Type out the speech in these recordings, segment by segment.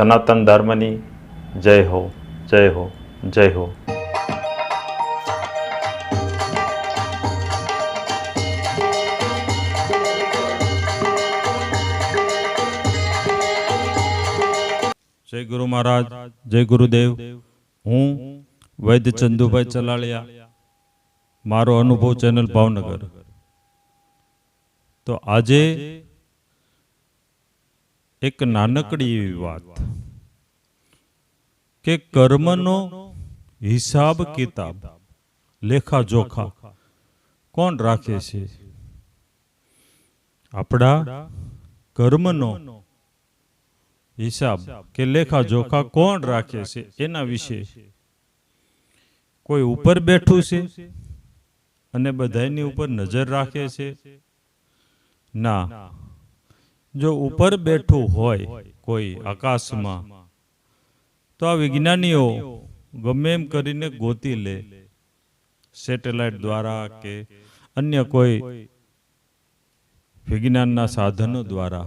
સનાતન ધર્મની જય હો જય હો જય હો. જય ગુરુ મહારાજ, જય ગુરુદેવ. હું વૈદ્ય ચંદુભાઈ ચલાળિયા, મારો અનુભવ ચેનલ ભાવનગર. તો આજે એક નાનકડી એવી વાત. કે કર્મનો હિસાબ કિતાબ, લેખા કોણ રાખે છે? આપણા કર્મનો હિસાબ કે લેખા જોખા કોણ રાખે છે એના વિશે કોઈ ઉપર બેઠું છે અને બધાની ઉપર નજર રાખે છે? ના. જો ઉપર બેઠું હોય કોઈ આકાશમાં તો આ વિજ્ઞાનીઓ ગમે એમ કરીને ગોતી લે સેટેલાઇટ દ્વારા કે અન્ય કોઈ વિજ્ઞાનના સાધનો દ્વારા.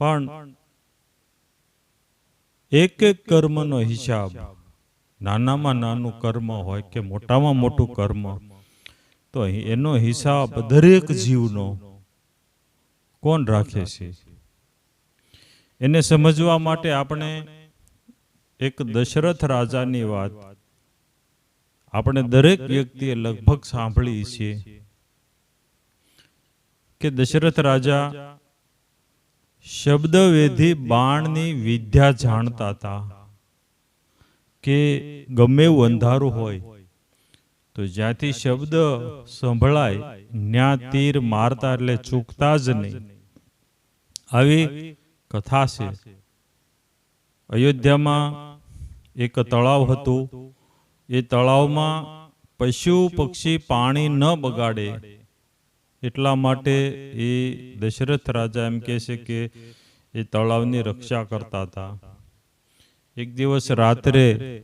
પણ એક એક કર્મનો હિસાબ નાનામાં નાનું કર્મ હોય કે મોટામાં મોટું કર્મ, તો એનો હિસાબ દરેક જીવનો કોણ રાખે છે? એને સમજવા માટે આપણે એક દશરથ રાજાની વાત આપણે દરેક વ્યક્તિએ લગભગ સાંભળી છે કે દશરથ રાજા શબ્દવેધી બાણની વિદ્યા જાણતા હતા કે ગમે એવું અંધારું હોય તો જ્યાંથી શબ્દ સંભળાય, ન્યા તીર મારતા એટલે ચૂકતા જ નહીં. આવી કથા છે. અયોધ્યામાં એક તળાવ હતું. એ તળાવમાં પશુ પક્ષી પાણી ન બગાડે. એટલા માટે એ દશરથ રાજા એમ કહે છે કે એ તળાવની રક્ષા કરતા હતા. એક દિવસ રાત્રે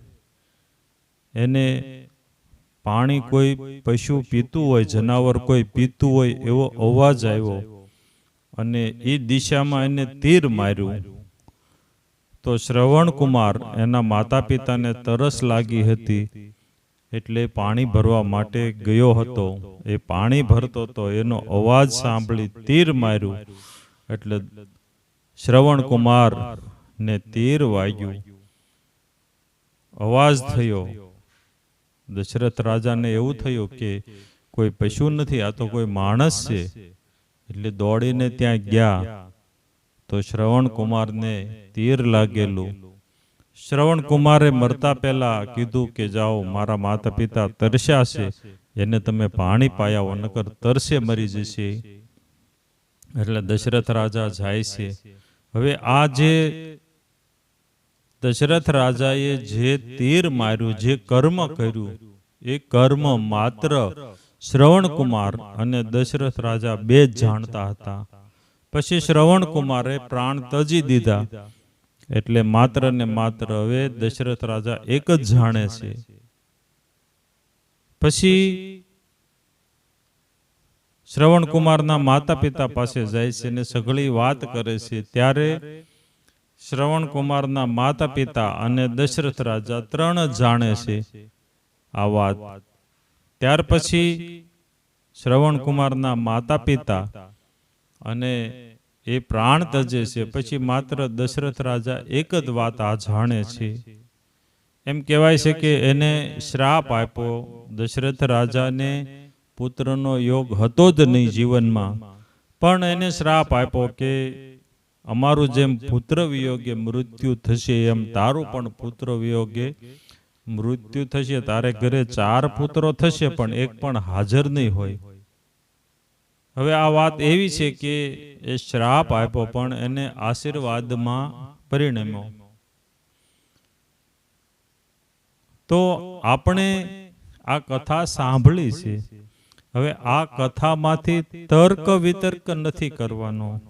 એને પાણી કોઈ પશુ પીતું હોય, જનાવર કોઈ પીતું હોય એવો અવાજ આવ્યો. અને એ દિશામાં એને તીર માર્યું. તો શ્રવણ કુમાર એના માતા પિતાને તરસ લાગી હતી, એટલે પાણી ભરવા માટે ગયો હતો. એ પાણી ભરતો હતો એનો અવાજ સાંભળી તીર માર્યું, એટલે શ્રવણકુમાર ને તીર વાગ્યું. અવાજ થયો. દશરથ રાજાને એવું થયું કે કોઈ પશુ નથી, આ તો કોઈ માણસ છે. એટલે દોડીને ત્યાં ગયા તો શ્રવણ તીર લાગેલું. શ્રવણ મરતા પહેલા કીધું કે જાઓ, મારા માતા પિતા તરસ્યા એને તમે પાણી પાયા નકર તરસે મરી જશે. એટલે દશરથ રાજા જાય છે. હવે આ જે દશરથ રાજાએ જે તીર માર્યું, જે કર્મ કર્યું, એ કર્મ માત્ર શ્રવણ કુમાર અને દશરથ રાજા બે જ જાણતા હતા. પછી શ્રવણ કુમારે પ્રાણ તજી દીધા. એટલે માત્ર ને માત્ર હવે દશરથ રાજા એક જ જાણે છે. પછી શ્રવણ કુમારના માતા પિતા પાસે જાય છે અને સઘળી વાત કરે છે. ત્યારે શ્રવણ કુમારના માતા પિતા અને દશરથ રાજા ત્રણ જાણે છે. આ વાત ત્યાર પછી શ્રવણકુમારના માતા પિતા અને એ પ્રાણ તજે છે. પછી માત્ર દશરથ રાજા એક જ વાત આ જાણે છે. એમ કહેવાય છે કે એને શ્રાપ આપ્યો. દશરથ રાજાને પુત્રનો યોગ હતો જ નહીં જીવનમાં. પણ એને શ્રાપ આપ્યો કે અમારું જેમ પુત્ર વિયોગે મૃત્યુ થશે એમ તારું પણ પુત્ર વિયોગે મૃત્યુ થશે, તારે ઘરે ચાર પુત્રો થશે, પણ એક પણ હાજર નહીં હોય. હવે આ વાત એવી છે કે એ શ્રાપ આપ્યો, પણ એને આશીર્વાદમાં પરિણમ્યો. તો આપણે આ કથા સાંભળી છે. હવે આ કથામાંથી તર્ક વિતર્ક નથી કરવાનો.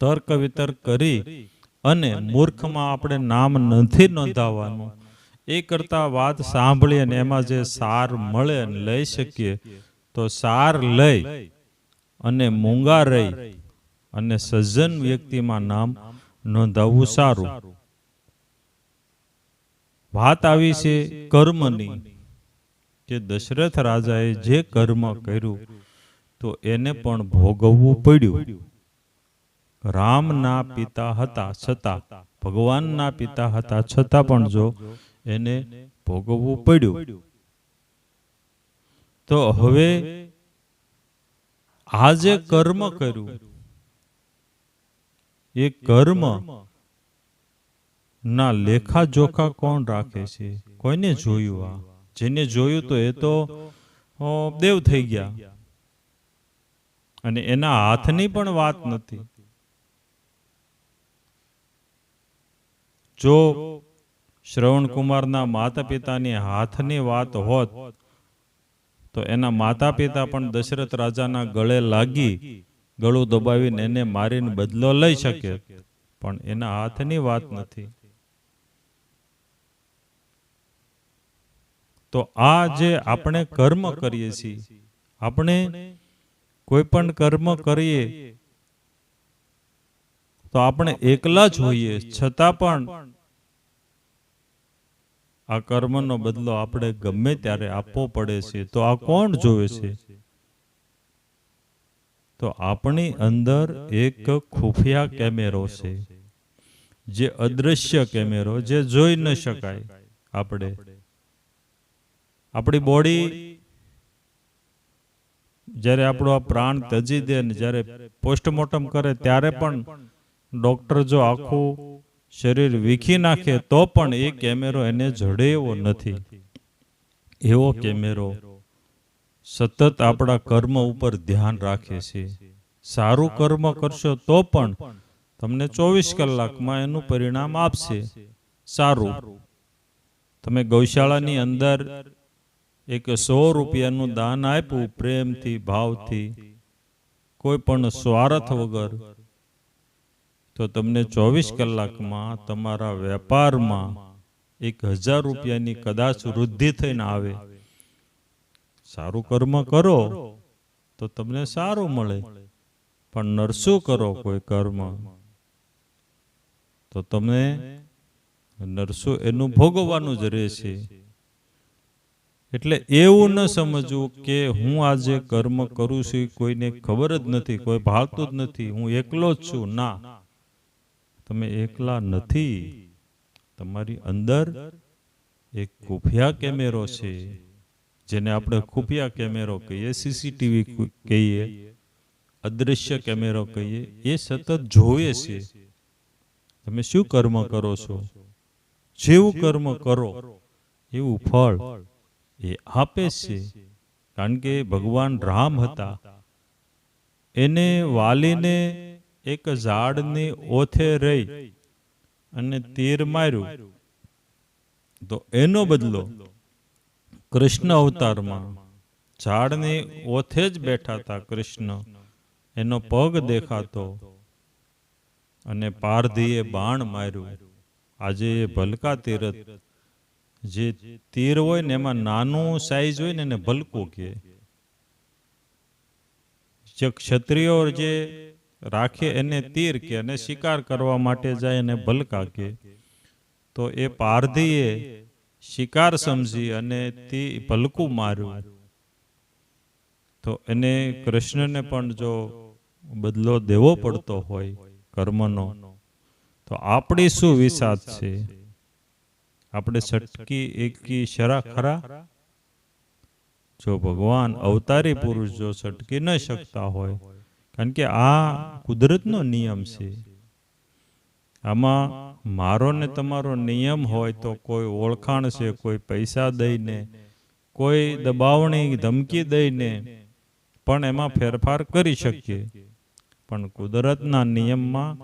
તર્ક વિતર્ક કરી અને મૂર્ખમાં આપણે નામ નથી નોંધાવવાનું એ કરતાં વાત સાંભળી અને એમાં જે સાર મળે અને લઈ શકીએ, તો સાર લઈ અને મૂંગા રહી અને સજ્જન વ્યક્તિમાં નામ નોંધાવવું સારું. વાત આવી છે કર્મની, કે દશરથ રાજાએ જે કર્મ કર્યું, તો એને પણ ભોગવવું પડ્યું. રામના પિતા હતા છતાં, ભગવાનના પિતા હતા છતાં પણ જો એને ભોગવવું પડ્યું. તો હવે આ જે કર્મ કર્યું. એ કર્મ ના લેખા જોખા કોણ રાખે છે? કોઈને જોયું આ? જેને જોયું તો એ તો દેવ થઈ ગયા. અને એના હાથની પણ વાત નથી. જો શ્રવણ કુમારના માતા પિતાની હાથની વાત હોત, તો એના માતા પિતા પણ દશરથ રાજાના ગળે લાગી ગળું દબાવીને એને મારીને બદલો લઈ શકે, પણ એના હાથની વાત નથી. તો આ જે આપણે કર્મ કરીએ છીએ, આપણે કોઈ પણ કર્મ કરીએ, તો આપણે એકલા જ હોઈએ, છતાં પણ આ કર્મનો બદલો આપણે ગમે ત્યારે આપવો પડે છે, તો આ કોણ જોવે છે? તો આપણી અંદર એક ખુફિયા કેમેરો છે, જે અદ્રશ્ય કેમેરો, જે જોઈ ન શકાય આપણે. આપણી બોડી જ્યારે આપણો આ પ્રાણ તજી દે ને જ્યારે પોસ્ટમોર્ટમ કરે, ત્યારે પણ ડોક્ટર જો આખું શરીર વીખી નાખે તો પણ એ કેમેરો એને જડે એવો નથી. એવો કેમેરો સતત આપણા કર્મ ઉપર ધ્યાન રાખે છે. સારું કર્મ કરશો તો પણ તમને ચોવીસ કલાકમાં એનું પરિણામ આપશે. સારું. તમે ગૌશાળાની અંદર એક સો રૂપિયાનું દાન આપ્યું પ્રેમથી, ભાવથી, કોઈ પણ સ્વાર્થ વગર. તો તમને ચોવીસ કલાકમાં તમારા વેપારમાં એક હજાર રૂપિયાની કદાચ વૃદ્ધિ થઈને આવે. સારું કર્મ કરો, તો તમને સારું મળે. પણ નરસું કરો કોઈ કર્મ. તો તમે નરસું એનું ભોગવવાનું જ રહેશે એટલે એવું ન સમજવું કે હું આજે કર્મ કરું છું, કોઈને ખબર જ નથી, કોઈ ભાગતું જ નથી, હું એકલો જ છું. ના. તમે એકલા નથી, તમારી અંદર એક ખુફિયા કેમેરો છે, જેને આપણે ખુફિયા કેમેરો કહીએ, સીસીટીવી કહીએ, અદ્રશ્ય કેમેરો કહીએ, એ સતત જોવે છે. તમે શું કર્મ કરો છો? જેવું કર્મ કરો, એવું ફળ એ આપે છે. કારણ કે ભગવાન રામ હતા. એને વાલીને એક ઝાડની ઓથે રહી અને તીર માર્યું. તો એનો બદલો કૃષ્ણ અવતારમાં ઝાડની ઓથે જ બેઠા હતા કૃષ્ણ એનો પગ દેખાતો અને પારધીએ બાણ માર્યું. આજે એ ભલકા તીરથ જે તીર હોય ને એમાં નાનું સાઈઝ હોય ને એને ભલકું કે ક્ષત્રિયો જે રાખે એને તીર કે અને શિકાર કરવા માટે જાય અને ભલકા કે તો એ પારધીએ શિકાર સમજી અને તી ભલકું માર્યું. તો એને કૃષ્ણને પણ જો બદલો દેવો પડતો હોય કર્મનો, તો આપણી શું વિષાદ છે? આપણે સટકી એકી શરા ખરા? જો ભગવાન અવતારી પુરુષ જો સટકી ન શકતા હોય કારણ કે આ કુદરતનો નિયમ છે. આમાં મારો ને તમારો નિયમ હોય તો કોઈ ઓળખાણ છે, કોઈ પૈસા દઈને, કોઈ દબાવણી, ધમકી દઈને પણ એમાં ફેરફાર કરી શકીએ. પણ કુદરતના નિયમમાં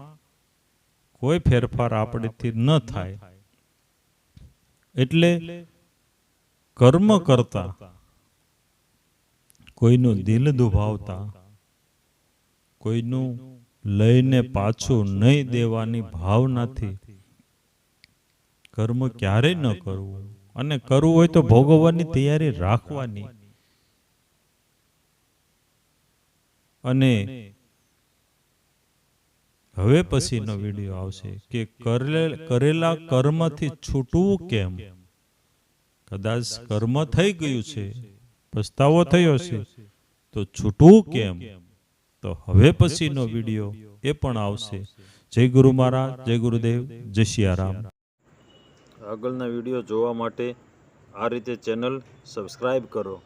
કોઈ ફેરફાર આપણેથી ન થાય. એટલે કર્મ કરતા, કોઈનું દિલ દુભાવતા કોઈનું લઈને પાછું નહીં દેવાની ભાવનાથી કર્મ ક્યારેય ન કરવું. અને કરવું હોય તો ભોગવવાની તૈયારી રાખવાની. અને હવે પછીનો વીડિયો આવશે કે કરેલ- કર્મથી છૂટવું કેમ? કદાચ કર્મ થઈ ગયું છે, પસ્તાવો થયો છે, તો છૂટવું કેમ? તો હવે પછીનો વીડિયો એ પણ આવશે. જય ગુરુ મહારાજ જય ગુરુદેવ જય સિયારામ આગળના વીડિયો જોવા માટે આ રીતે ચેનલ સબસ્ક્રાઈબ કરો.